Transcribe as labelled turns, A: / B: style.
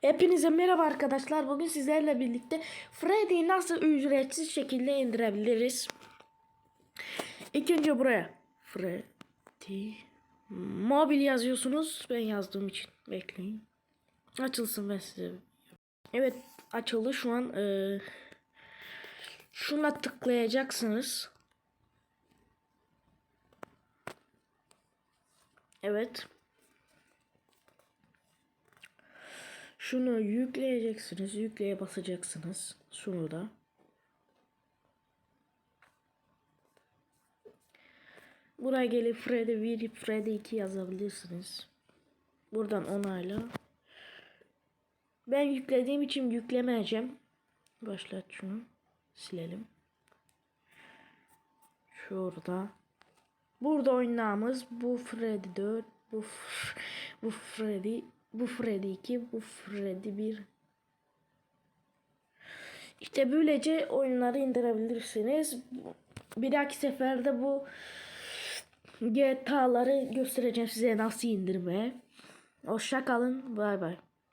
A: Hepinize merhaba arkadaşlar. Bugün sizlerle birlikte Freddy'yi nasıl ücretsiz şekilde indirebiliriz? İlk önce buraya Freddy mobil yazıyorsunuz. Ben yazdığım için bekleyin. Açılsın ben size. Evet açıldı şu an. E, şuna tıklayacaksınız. Evet. Şunu yükleyeceksiniz. Yükleye basacaksınız. Şunu da. Buraya gelip Freddy 1, Freddy 2 yazabilirsiniz. Buradan onayla. Ben yüklediğim için yüklemeyeceğim. Başlat şunu. Silelim. Şurada. Burada oynamamız bu Freddy 4, bu bu Freddy, bu Freddy 2, bu Freddy 1. İşte böylece oyunları indirebilirsiniz. Bir dahaki seferde bu GTA'ları göstereceğim size nasıl indirmeye. Hoşça kalın. Bay bay.